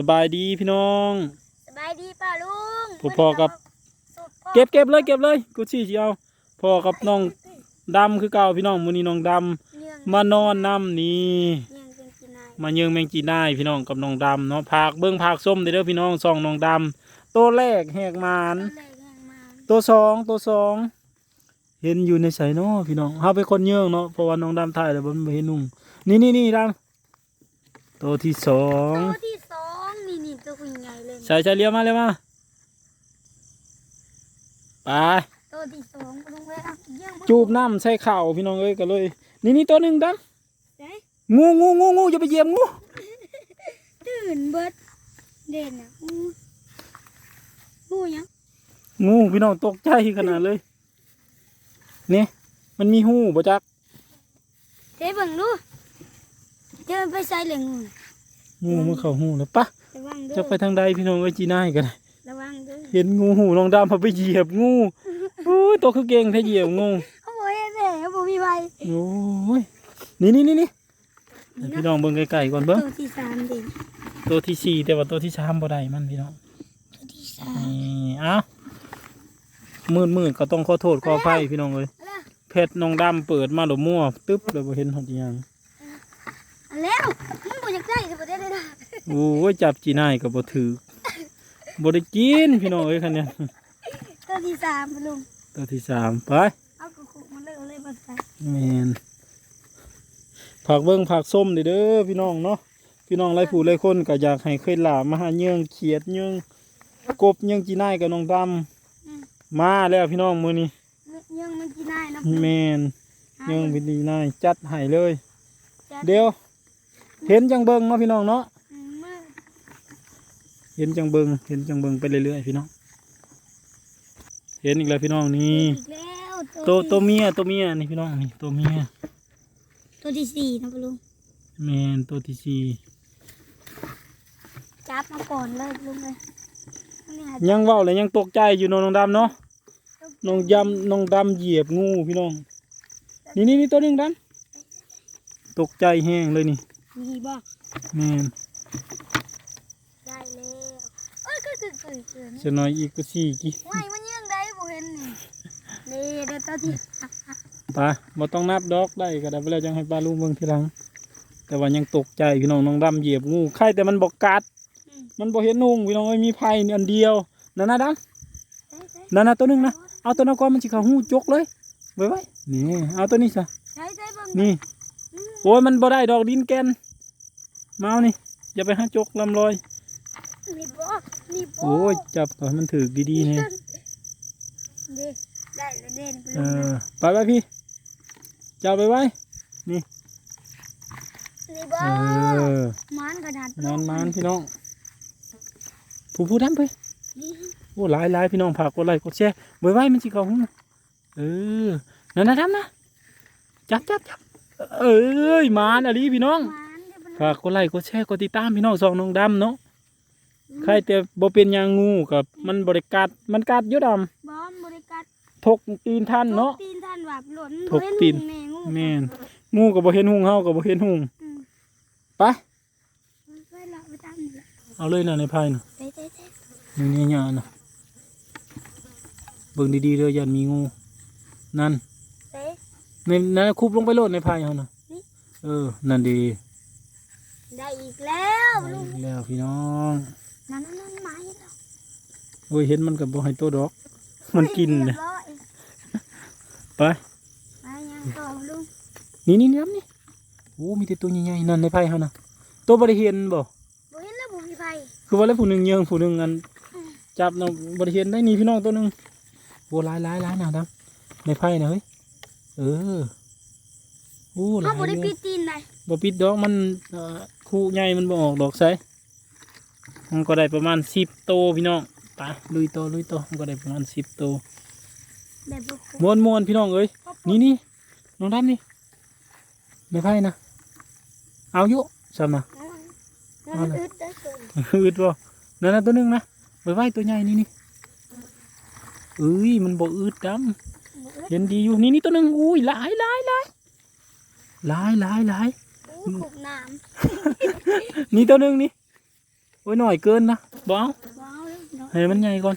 สบายดีพี่น้อง สบายดีป่าลุงผมพอกับสุดพ่อเก็บเก็บเลยเก็บเลย กูชี้สิเอาพ่อกับน้องดำคือเก่าพี่น้องมื้อนี้น้องดำเนื่องมานอนน้ำนี่เนื่องเป็นกินนายมาเยืองแมงจีน่ายพี่น้องกับน้องดำเนาะผักเบิ้งผักส้มเด้อเด้อพี่น้องสองน้องดำตัวแรกแหกมานต้นแรกแห่งมาตัวสองตัวสองเห็นอยู่ในใส่เนาะพี่น้องเฮาเป็นคนเยืองเนาะเพราะว่าน้องดำถ่ายแล้วมันบ่เห็นนุ่งนี่นี่นี่ดำตัวที่สองตัวที่สองนี่นี่ตั วคุณใหญ่เลยใส่ใส่เลี้ยวมาเลี้ยวมาไปตัวที่สองลุงเลยอะเยี่ยมจูบน้ำใส่เข่าพี่น้องเอ้ยกันเลย นี่นี่ตัวหนึ่งดังได้งูงูงูงูอย่าไปเหยียบงูตื่นเบิดเด่นอะอู้หูยังงูพี่น้องตกใจขนาดเลยเนี่ยมันมีหูบ่จักเจ๊เบิ่งดูเดินไปใส่เหลืองงูงูมันเข้าหูแล้วปะระ วังเด้จะอไปทางใดพี่น้องเอ้ยจีน่ายกันระวังเด้อเห็นงูหูลองดำพาไปเหยียบงูโอ้ยตัวคือเก่งแท้เหยียบงูเขาบอกให้แม่เขาบอกมีใบโอ้ยนี่นี่นี่นี่ให้พี่น้องเบิ่งไกลๆก่อนเบิ่งตัวที่สามเด่นตัวที่สี่แต่ว่าตัวที่สามบ่ได้มันพี่น้องตัวที่สามนี่เอ้ามืดมืดๆก็ต้องขอโทษขออภัยพี่น้องเอ้ยอะไรเพชรน้องดำเปิดมาหลบมั่วตึ๊บเลยบ่เห็นหอดอิหยังอันแล้วมันบอกอยากได้แต่บอกได้ได้ได้ โอ้ยจับจีน่ายก็บ่ถือบ่ได้กินพี่น้องเอ้ยคันเนี้ยตัวที่สามลุงตัวที่สามไปเอากระคุกมาเลยเอาเลยมาใส่แม่นผักเบิ่งผักส้มเด้อเด้อพี่น้องเนาะพี่น้องหลายผู้หลายคนก็อยากให้เคยหลามาหาเยื่องเขียดเยื่องกบเยื่องจีน่ายกับน้องดำมาแล้วพี่น้องมื้อนี้ยังมันกินได้นะแม่นเยื่องพี่จีน่ายจัดให้เลยจัดเดี๋ยว เห็นจังเบิ่งเนาะพี่น้องเนาะอืมมา เห็นจังเบิงเห็นจังเบิงไปเรื่อยๆพี่น้อง เห็นอีกแล้วพี่น้องนี่อีกแล้วตัวที่ตัวเมียตัวเมียนี่พี่น้องนี่ตัวเมียตัวที่สี่นะลุงแมนตัวที่สี่จับมาก่อนเลยลุงเลยนี่หายังเว้าเลยยังตกใจอยู่เนาะน้องดำเนาะน้องยำน้องดำเหยียบงูพี่น้อง นี่นี่นี่ตัวหนึงดำตกใจแห้งเลยนี่มีบ่แมน ได้แล้วเอ้ยคือคือคือคือนี่ จะน้อยอีกก็สี่กี่ไม่มันยังได้บ่เห็นนี่นี่เดี๋ยวตัวที่ปะบ่ต้องนับดอกได้ก็ได้ไปแล้วจังให้ปลาลูกเบิ่งทีหลัง แต่ว่ายังตกใจพี่น้องน้องดำเหยียบงูใครแต่มันบอกกัดอืมมันบ่เห็นนุ่งพี่น้องเอ้ยมีไผ่อันเดียวนั่นนะดำได้ได้นั่นนะตัวหนึงนะเอาตัวนั้นก่อนมันสิเข้าหูจกเลยไว้ไว้นี่เอาตัวนี้ซะได้ได้เบิ่งนี่อืมโอ้ยมันบ่ได้ดอกดินแกนมาเอานี่อย่าไปหาจกลำลอยนี่บ่ นี่บ่โอ้ยจับก่อนมันถือดีๆนี่เด้ได้แล้วเด่นไปเอลุงอไปไปพี่จับไปไว้นี่บ่เออมันกระดาษนอนมานพี่น้องผู้ผู้ทำไปนี่โอ้หลายหลายพี่น้องผักกดไลค์กดแชร์ไว้ไว้มันสิเข้าหูเออนั่นนะทำนะจับจับจับเอ้ยมานอะลีพี่น้อง มันเดี๋ยวมันฝากกดไลค์กดแชร์กดติดตามพี่น้องสองน้องดำเนาะ ใครแต่บ่เป็นหยางงูกับมันบริกัดมันกัดอยู่ดบอมบริการำทกตีนท่านเนาะทุกตีนท่านแบบหล่นทุกตีนแม่งูแม่นงูก็บ่เห็นหุงเฮาก็บ่เห็นหุงอืมไปไปละไปตามนี่ละเอาเลยนะในภายน่ะไปไปไปนี่เนี่ยเนี่ยน่ะเบิ่งดีๆเด้อยันมีงู นั่นไป ในนั่นคุบลงไปโลดในภายเฮาน่ะนี่ เออ นั่นดีได้อีกแล้ว ไปลุงอีกแล้วพี่น้อง นั่นนั่นนั่นไม้แล้วโอ้ยเห็นมันก็บ่ให้ตัวดอก มันกินเรีน่ะยบร้อยไปไปยังต่อลุงนี่นี่นี่นี่โอ้มีแต่ตัวใหญ่ๆนั่นในภายเฮาน่ะตัวบ่ได้เห็นบ่บ่เห็นแล้วบ่มีไฟคือว่าแล้วผู้หนึ่งเยิงผู้หนึ่งอันจับเนาะบริเห็นได้นี่พี่น้องตัวหนึ่งโบหลายหลายหลายนะดังในไพ่นะเฮ้ยเออโอ้หลาเขายบ่ได้เลปิยดตีนเลยบ่ปิดดอกมันเอ่อคู่ใหญ่มันบ่ออกดอกใส่ มันก็ได้ประมาณสิบโตวพี่น้องไปลุยโตลุยโตมันก็ได้ประมาณสิบโตวแบบบ่เคยม้วนม้วนพี่น้องเอ้ยนี่นี่น้องดำนี่ในไพ่นะเอาอยู่ซ้ำนะเอามันอึดได้เกินอืดบ่นั่นนะตัวหนึงนะไว้ไว้ตัวใหญ่นี่นี่เอ้ยมันบ่อืดดำบ่อึดเห็นดีอยู่นี่นี่ตัวหนึงอุ้ยหลายหลายหลายหลายหลายหลายอู้ขุกน้นี่ตัวหนึงนี่ โอ้ยหน่อยเกินนะบ่เอาว้าวเลยเนาะให้มันใหญ่ก่อน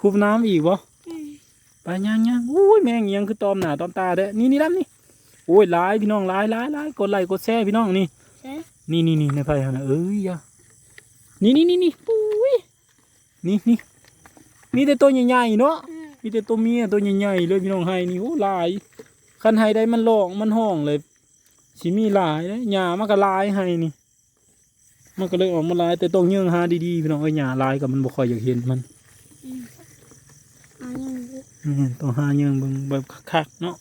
คุบน้ำอีกบ่อืมไปย่างย่างอุ้ยแมงเอียังคือตอมหน้าตอมตาเด้อนี่นี่ดำนี่โอ้ยหลายพี่น้องหลายหลายหลายกดไลค์กดแชร์พี่น้องนี่ใช่นี่นี่นี่ในไฟหั่นน่ะเอ้ยอย่านี่นี่นี่นี่ปุ้ยนี่นี่มีแต่ตัวใหญ่ๆเนาะอืมมีแต่ตัวเมียตัวใหญ่ๆเลยพี่น้องให้นี่โอ้หลายคันให้ได้มันร้องมันห้องเลยสิมีหลายเลยหญ้ามันก็หลายให้นี่ มันก็เลยออกมาหลายแต่ต้องเยื่องหาดีๆพี่น้องเอ้ยหญ้าหลายกับมันบ่ค่อยอยากเห็นมันอืมเอายังดีอืมต้องหาเยื่องเบิ่งแบบคักๆเนาะ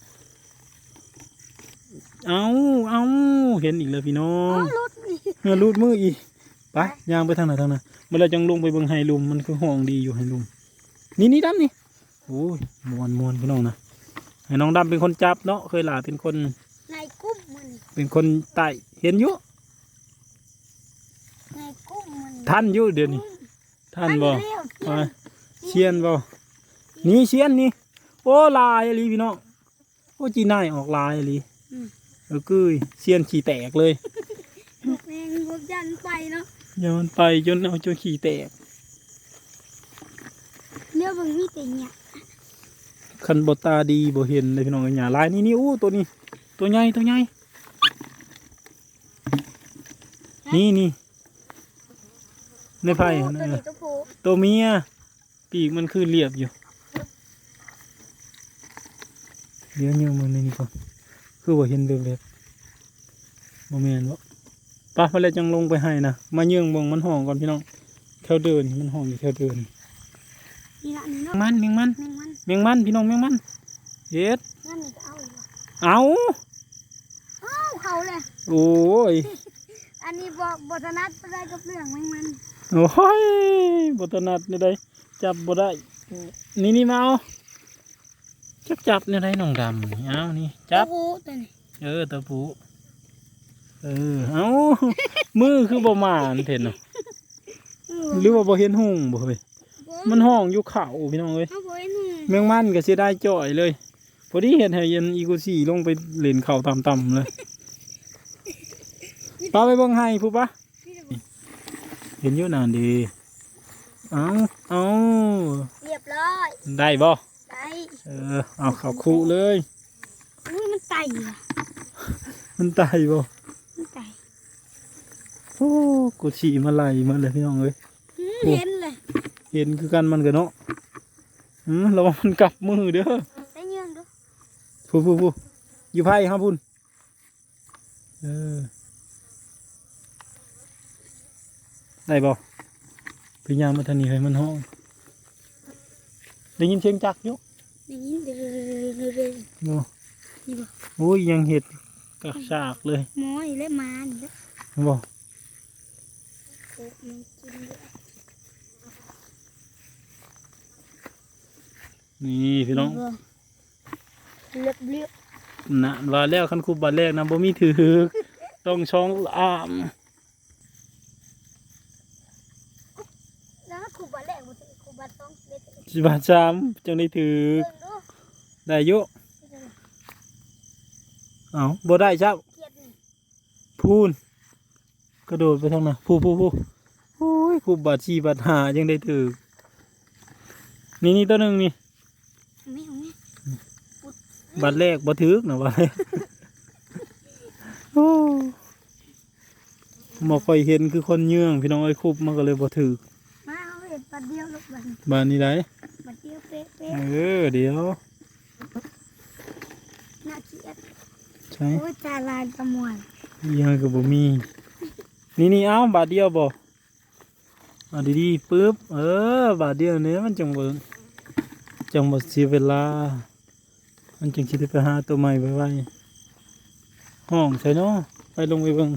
เอาเอาเห็นอีกแล้วพี่น้ออ๋องรถนี่เงาลูดมืออีกไปย่างไปทางไหนทางไหนเมื่อไรจังลงไปเบิ่งไฮลุมมันคือห้องดีอยู่ไฮลุมนี่นี่ดำนี่โอ้ยมวนมวนพี่น้องนะให้น้องดำเป็นคนจับเนาะเคยหลาเป็นคนในกุ้มมันเป็นคนไต่เห็นอยู่ในกุ้มมัน ท่านอยู่เดี๋ยวนี้ท่านบ่อัเร็วเที่ยมาวเชียนบ่นี่เชียนนี่โอ้ลายอะลีพี่น้องโอ้จีน่ายออกลายอะลีอืมเออคือเชียนขี่แตกเลยพวกแมงพวกยันไปเนาะย้อนไปจนเอาจนขี่แตกเนื้อเบิ่งมีแต่เนี่ยคันบตาดีบ่เห็นเลยพี่น้องไอ้หยาลายนี่นี่อู้ตัวนี้ ตัวใหญ่ตัวใหญ่นี่นี่ ในไผ่ตัวนั่นนี้น่ะตัวผู้ตัวเมียปีกมันคือเรียบอยู่เดี๋ยวยังมึงในนี่ก่อนคือบ่เห็นเล็กๆบ่แม่นบ่ป้าพอแล้วจังลงไปให้นะมาเยื่องเบงมันห้องก่อนพี่น้องแถวเดินมันห้องอยู่แถวเดินนี่ละนี่แมเนาะงมันแมงมันแมงมันแมงมันพี่น้องแมงมันเฮ็ดนั่นนี่ก็เอาอีกว่ะเอาอ้าวเขาเลย โอ้ย อันนี้บอกบทนัดไปได้กับเรื่องแมงมัน โอ้ยบถนัดนี่ได้จับบ่ได้ นี่นี่มาเอาจับจับนี่ได้น้องดำนี่เอานี่จับตัวผู้ตัวนี้เออตะปูเออเอามือคือบ่มานเห็นเนาะเออหรือว่าบ่เห็นหุ่งบ่เว้ยบ่มันห้องอยู่เขาพี่น้องเอ้ยเอาบ่เห็นหูแมงมันก็เสียดายจ่อยเลย พอดีเห็นให้เย็นอีกูซี่ลงไปเล่นเข่าต่ำๆเลยป้าไปเบิ่งให้ผู้ปะ เห็นอยู่นานดีเอาเอาเรียบร้อยได้บ่ได้เออเอาเขาคูเลยอุ้ยมันไต่ว่ะมันตายบ่มันไต่โอ้กูฉี่มาไล่มาเลยพี่น้องเอ้ยอืมโอ้เห็นเลยเห็นคือกันมันกันเนาะอืมระวังมันกลับมือเด้อได้เยื่องดูผู้ผู้ผู้อยู่ไพ่ครับพุ่นเออ ได้บ่พยายามมาทางนี้ให้มันห้องได้ยินเสียงจักรอยู่ได้ยินเดือดเดือดเดือดบ่นี่บ่โอ้ยยังเห็ดกระชากเลยหมออีและมานี่แหละบ่โอ้มันกินเยอะนี่พี่น้องบ่เลือบเลือบนะว่าแล้วคันคูบาทแรกนะบ่มีถือต้องช่องอาม แล้วครูบาแรกบ่ถึงครูบาสองเด็ดเบิ่ง สิบาทสามจังได้ถือได้ยู่เอาบ่ได้เจ้าพูนกระโดดไปทางน่ะพูพูพูโอ้ยคูบาทสี่บาทห้ายังได้ถือนี่นี่ตัวหนึ่งนี่เอาแม่เอาแม่บาทแรกบ่ถือนะว่าโอ้บ่ค่อยเห็นคือคนเยื่องพี่น้องเอ้คุบมันก็เลยบ่ถือ บัดนบ้านนี้ได้ปัดเดียวเป๊ะเป๊ะเออเดี๋ยวน่าเกลียดใช่โอ้ยตาลายกระมวลยังก็บ่มี นี่นี่เอาบาทเดียวบ่เอาดีๆปึ๊บเออบาทเดียวเนี้ยมันจังบ่จังบ่เสียเวลา มันจังสิได้ไปหาตัวใหม่ไวๆห้องใช่เนาะไปลงไปเบิ่ง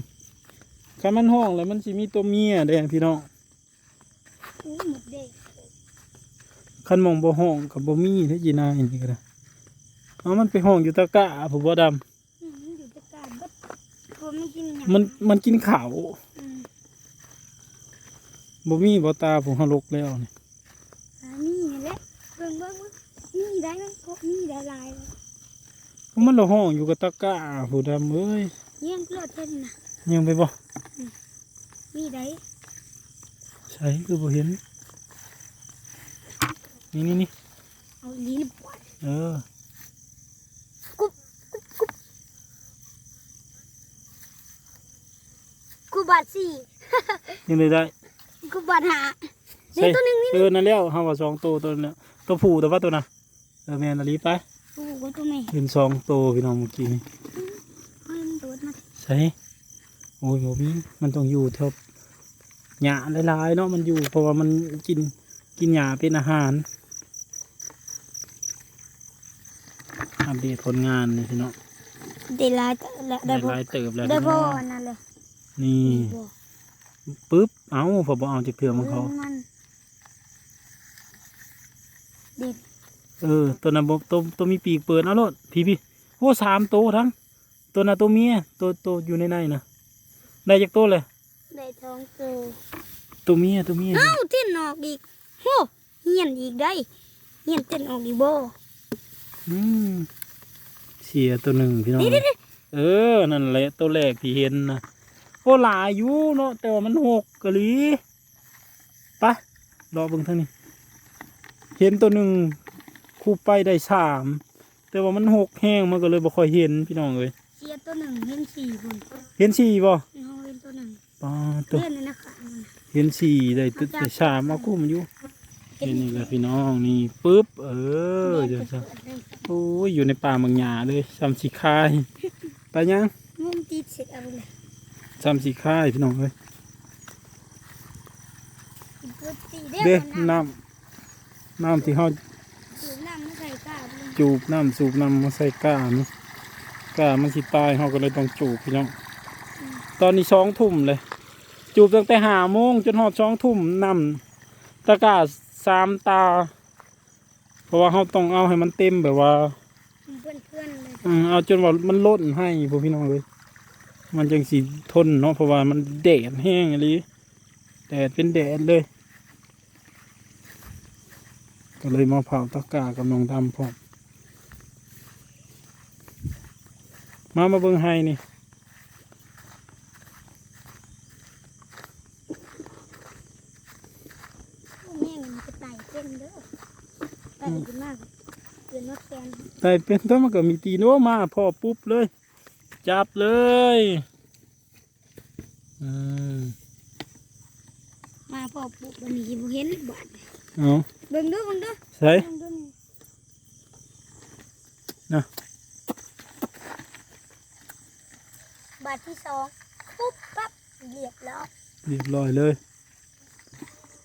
คันมันห้องแล้วมันสิมีตัวเมียเด้พี่น้อง อู้หมดเด็ก คันมองบ่ห้องก็บ่มีเด้จีนายนี่ก็ได้เอามันไปห้องอยู่ตะกะผู้บ่ดำอืมมันอยู่ตะการบัดเพราะมันกินหยังมันมันกินข้าวอืมบ่มีบ่ตาผมหาลกแล้วนี่อันนี้แหละเบิ่งเบิ่งเบิ่งนี่ได้ไหมพวกนี่ได้หลายเลยมันละห้องอยู่กับตะกะผู้ดำเอ้ยเยี่ยงเกลือเท่นนะยังไปบ่นี่ได้ส่คือบ่เห็น นี่นี่นี่เอาลิ้นปวดเออกุบกุบกุบกูบาดสี่ ยังเลยได้กูบาดหาใช่นี่ตัวหนึ่งนี่เออนั่นแล้วเฮาว่าสองตัวตัวนั้นตัวผู้แต่ว่าตัวน่ะเออแม่นอะลีไปโอ้โหตัวแม่เห็นสองตัวพี่น้องเมื่อกี้นี่เฮ้ยมันโดดมาใช่โอ้ยบ่มีมันต้องอยู่แถวหญ้าหลายๆเนาะมันอยู่เพราะว่ามันกินกินหญ้าเป็นอาหาร อัปเดตผลงานนี่พี่น้องได้หลายแล้วได้ได้พอหลายเติบแล้วได้พี่พอน้องอันนั่นเลยนี่บ่ปึ๊บเอ้าผมบอกเอาจากเถื่อมันเขา มันเด็ดเออตัวนั้นบตัวตัวมีปีกเปิดเอาโลดพี่พี่โอ้สามตัวทั้ง ตัวน่ะตัวเมียตัวตัวอยู่ในในนะได้จากตัวเลยได้ท้องตัวตัวเมียตัวเมียเอ้าเต้นออกอีกโหเหียนอีกได้เหียนเต้นออกอีกบ่อืมเสียตัวหนึ่งพี่น้องเออ นั่นแหละตัวแรกที่เห็นนะโอ้หลายอยู่เนาะแต่ว่ามันหกกะลีปะรอเบิ่งทางนี้ เห็นตัวหนึ่งคู่ไปได้สามแต่ว่ามันหกแห้งมันก็เลยบ่ค่อยเห็นพี่น้องเลยเสียตัวหนึ่งเห็นสี่คนเห็นสี่บ่เห็นตัวหนึ่งปาตัวเล่นนนะคะเห็นสี่ได้ตึแต่สามเอากุ้มอยู่ เห็นนี่แหละพี่น้องนี่ปึ๊บ เออเดี๋ยวซะโอ้ยอยู่ในป่าเมืองหยาเลยซ้ำสีคายไปยังมุมติดเสร็จเอาเลยซ้ำสีคายพี่น้องเอ้ยปกติเด้เด้อน้ำน้ำที่เฮาสูบน้ำไม่ใส่กล้าเลยจูบน้ำสูบน้ำมาใส่ก้านี่ก้ามันสิตายเฮาก็เลยต้องจูบพี่น้องตอนนี้สองทุ่มเลย จูบตั้งแต่ห้าโมงจนหอดสองทุ่มน้ำตะกร้า สามตา เพราะว่าเฮาต้องเอาให้มันเต็มแบบว่าเพื่อนเพื่อนๆเลยอืมเอาจนว่ามันล้นให้พวกพี่น้องเลย มันจังสีทนเนาะเพราะว่ามันแดดแห้งอะไรแดดเป็นแดดเลย ก็เลยมาเผาตะกร้ากับน้องดำพร้อมมามาเบิ่งให้นี่ แม่มันจะไต่เต้นเด้อไต่ดีมากเกินนกแกนแต่เป็นต้นมันก็มีตีโนมาพอปุ๊บเลย จับเลยอืมมาพอปุ๊บวันนี้บ่เห็นบาดเอาเบิ่งเด้อเบิ่งเด้อใส่เบิ่งเด้อนี่นะบาดที่สองปุ๊บปั๊บเรียบแล้วเรียบร้อยเลย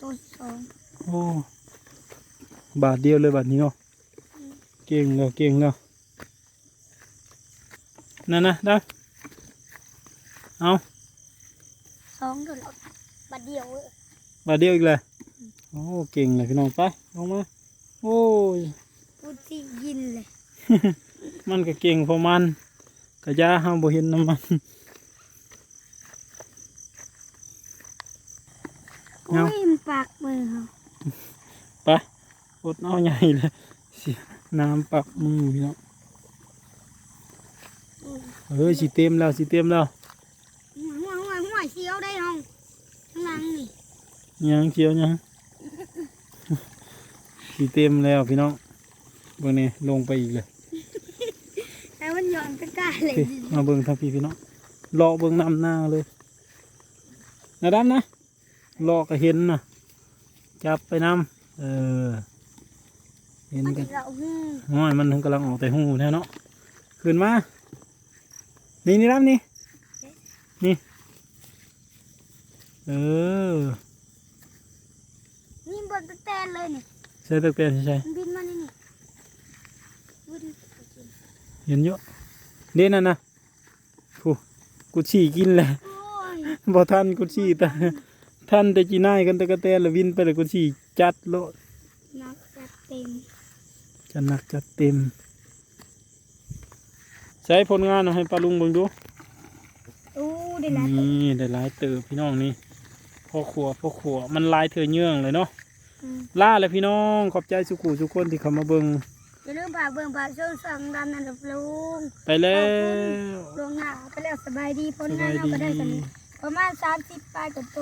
ตัวที่สองโอ้บาทเดียวเลยบาทนี้เนาะ เก่งแล้วเก่งแล้วนั่นนะได้เอาสองตัวแล้วบาดเดียวเว้ยบาทเดียวอีกเลยโอ้เก่งเลยพี่น้องไปลงมาโอ้ยพูดที่ยินเลยมันก็เก่งพอมันกะยาห้ามบ่เห็นน้ำมันโอ้ยมันปากมือเขาไปอดเอาใหญ่เลยเสีย น้ำปักมือพี่น้องเฮ้ยสิเต็มแล้วสิเต็มแล้วหัวหัวหัวหัวเสียวได้ห้องข้างหลังนี่ยังเชียวยังสีเต็มแล้วพี่น้องเบิ่งนี่ลงไปอีกเลยแต่มันหย่อนตะกร้าเลยพี่มาเบิ่งทางพี่พี่น้องรอเบิ่งน้ำหน้าเลยนะด้านนะรอก็เห็นนะจับไปน้ำเออ เห็นมันกัจะนเราหูห้อยมันถึงกำลังออกแต่หูแท้เนาะขึ้นมา นี่นี่น้ำนี่ นี่ เออนี่บนตะแตนเลยนี่ใช่ตะเกียนใช่มันบินมานี่นี่บินเห็นเยอะเด่นนั่นนะผู้กูฉี่กินแหละ โอ้ยบ่ทันกูฉี่แต่ท่านแต่จีน่ายกันแตะกะแตนและวินไปเลยกูฉี่จัดโลด นักจัดเต็ม จะหนักจะเต็ม ใช้ผลงานเอาให้ปลาลุงเบิ่งดูโอ้ได้หลายนี่ได้หลายเติบพี่น้องนี่พ่อขัวพ่อขัวมันหลายเถื่อเยื่องเลยเนาะอืมล่าเลยพี่น้องขอบใจสุขุสุกคนที่เข้ามาเบิ่งอย่าลืมฝากเบิ่งฝากช่องสั่งดันนั่นลูกลุงไปแล้ว ลวงหน้าไปแล้วสบายดีพ้นงานเราก็ได้กันนี้ประมาณสามสิบปลายกว่าตัว